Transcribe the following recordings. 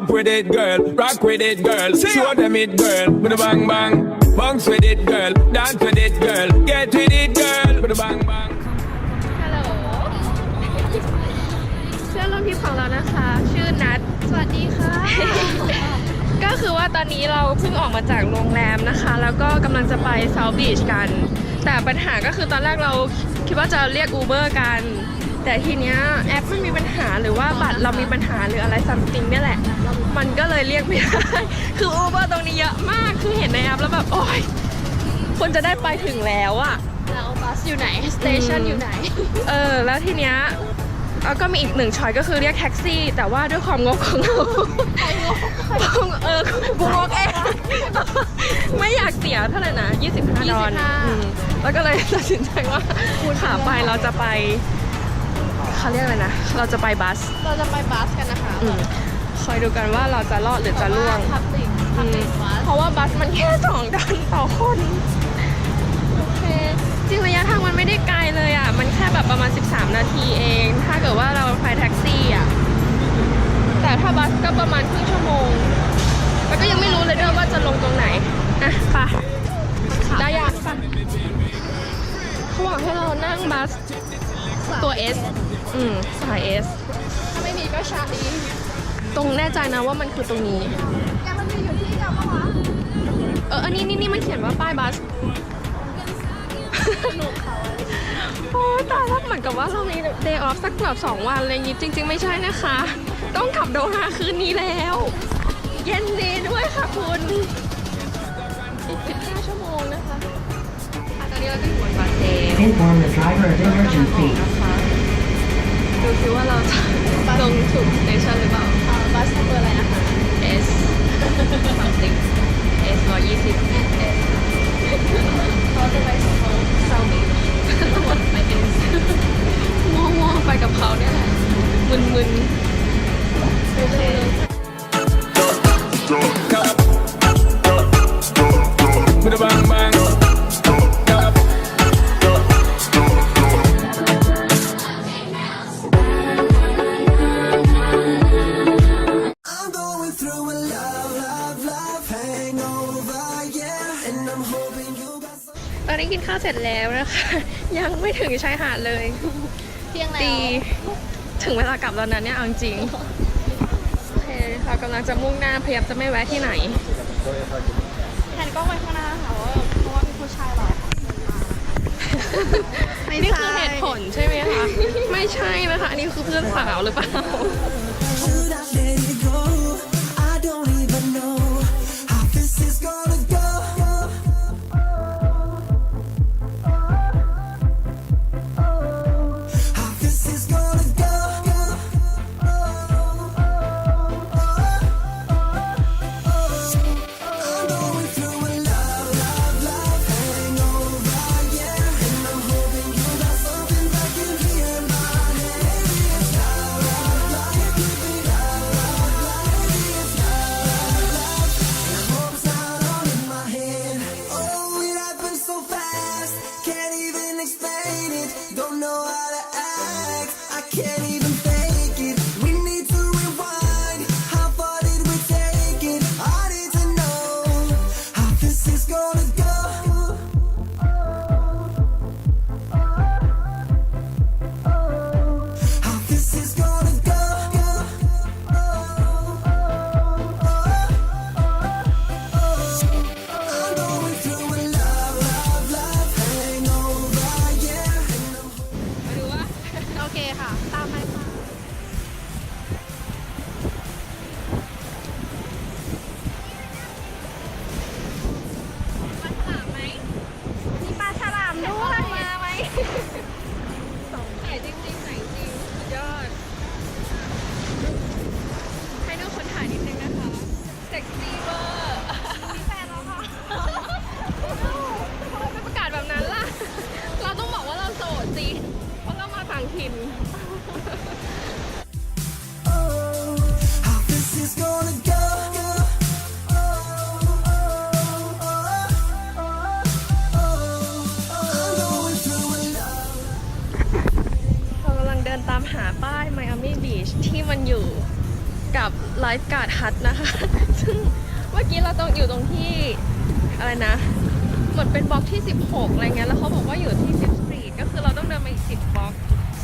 Up with it, girl. Rock with it, girl. Show them it, girl. With a bang bang. Bounce with it, girl. Dance with it, girl. Get with it, girl. With a bang bang. ฮัลโหลเพื่อนร่วมทริปของเรานะคะ ชื่อนัทสวัสดีค่ะ ก็คือว่าตอนนี้เราเพิ่งออกมาจากโรงแรมนะคะ แล้วก็กำลังจะไปเซาท์บีชกัน แต่ปัญหาก็คือตอนแรกเราคิดว่าจะเรียกอูเบอร์กัน แต่ทีเนี้ยแอปมันมีปัญหาหรือว่าบัตรเรามีปัญหาหรืออะไรซัมติงเนี่ยแหละ มันก็เลยเรียกไม่ได้คืออูเบอร์ตรงนี้เยอะมากคือเห็นในแอปแล้วแบบโอ๊ยควรจะได้ไปถึงแล้วอะแล้วบัสอยู่ไหนสเตชันอยู่ไหน เออ แล้วทีเนี้ยแล้วก็มีอีกหนึ่งช้อยก็คือเรียกแท็กซี่ แต่ว่าด้วยความงกของเราเออกูงกเองไม่อยากเสียเท่าไหร่นะ 25 ดอล25อืมแล้วก็เลยตัดสินใจว่าขาไปเราจะไป เขาเรียกอะไรนะ เราจะไปบัส เราจะไปบัสกันนะคะอืมคอยดูกันว่าเราจะรอดหรือจะล่วง พับลิกพัอืบมลิกบัสเพราะว่าบัสมันแค่สองดอลต่อคน โอเค จริงระยะทางมันไม่ได้ไกลเลยอะ มันแค่แบบประมาณ 13 นาทีเอง ถ้าเกิดว่าเราไปแท็กซี่อะ แต่ถ้าบัสก็ประมาณครึ่งชั่วโมง แล้วก็ยังไม่รู้เลยด้วยว่าจะลงตรงไหน อะไปได้ยากปะเขาบอกให้เรานั่งบัสตัว S อืมสาย S ถ้าไม่มีก็ชาลีตรงแน่ใจนะว่ามันคือตรงนี้แกมันมีอยู่ที่เดียวปะวะเอออันนี้นี่นี่มันเขียนว่าป้ายบัสสนุกเขาโอ้ยตายแล้วเหมือนกับว่าเรามี day off สักแบบสองวันอะไรอย่างงี้จริง ๆ ไม่ใช่นะคะ ต้องขับโดฮาคืนนี้แล้ว เย็นดีด้วยค่ะคุณอีก15ชั่วโมงนะคะอะตอนนี้เราก็อยู่บนบัสเดย์ Inform the driver of emergency. คิดูซิว่าเราจะลงถูกสเตชันหรือเปล่า นนี้กินข้าวเสร็จแล้วนะคะ ยังไม่ถึงชายหาดเลยเที่ยงแล้ตีวถึงเวลากลับแล้วนะเนี่ยเอาจริงโอเคเรากำลังจะมุ่งหน้าพยายามจะไม่แวะที่ไหนแทนกล้องไว้ข้างหน้าค่ะว่าเพราะว่ามีผู้ชายหลายคนมานี่คือเหตุผลใช่ไหมคะ ไม่ใช่นะคะ อันนี้คือเพื่อนสาวหรือเปล่า กับไลฟ์การ์ดฮัทนะคะ ซึ่งเมื่อกี้เราต้องอยู่ตรงที่อะไรนะเหมือนเป็นบล็อกที่ 16 อะไรเงี้ย แล้วเขาบอกว่าอยู่ที่ 10สตรีท ก็คือเราต้องเดินไปอีก 10บล็อก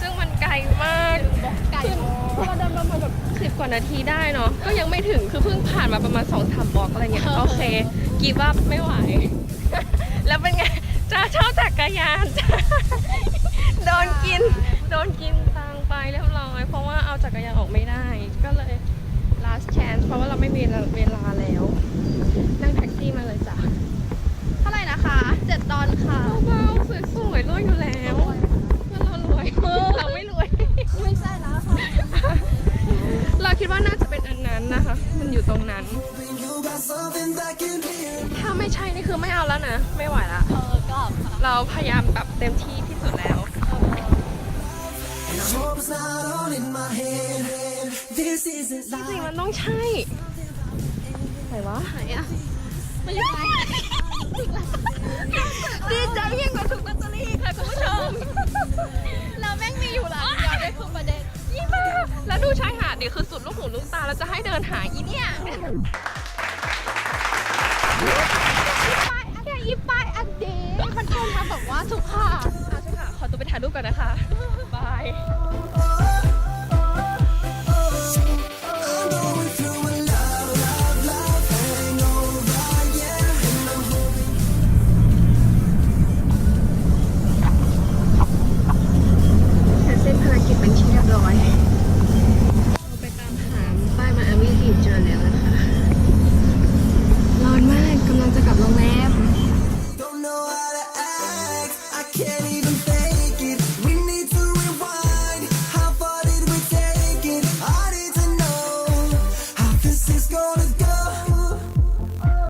ซึ่งมันไกลมากบล็อกไกลเราเดินประมาณแบบ 10 กว่านาทีได้เนาะ ก็ยังไม่ถึง คือเพิ่งผ่านมาประมาณ2อสามบล็อกอะไรเงี้ย โอเค กีบับไม่ไหว แล้วเป็นไงจ้าเช่าจักรยานจ้าโดนกิน โดนกินตังไปเรียบร้อย เพราะว่าเอาจักรยานออกไม่ได้ ก็เลย last chance เพราะว่าเราไม่มีเวลาแล้ว นั่งแท็กซี่มาเลยจ้ะ เท่าไหร่นะคะ เจ็ดดอลค่ะเบาๆสวยๆรวยอยู่แล้วเพื่อนเรารวยเราไม่รวย ไม่ใช่แล้วค่ะ เราคิดว่าน่าจะเป็นอันนั้นนะคะ มันอยู่ตรงนั้น Hoping you got something that can hear ถ้าไม่ใช่นี่คือไม่เอาแล้วนะ ไม่ไหวละ เออกลับค่ะเราพยายามแบบเต็มที่ที่สุดแล้ว And I hope it's not all in my head This isn't จริง life ๆมันต้องใช่ไหนวะไหนอะไม่อยู่ไหนดีใจยิ่งกว่าถูกลอตเตอรี่ค่ะคุณผู้ชม เราแม่งมีอยู่หลังเดียวด้วยคือประเด็นยิ่งมากแล้วดูชายหาดดิคือสุดลูกหูลูกตาเราจะให้เดินหาอีเนี่ยป้ายอันเดียวอีป้ายอันเดย์คนชมมาบอกว่าสุขค่ะอาใช่ค่ะ ขอตัวไปถ่ายรูปก่อนนะคะ บาย I'm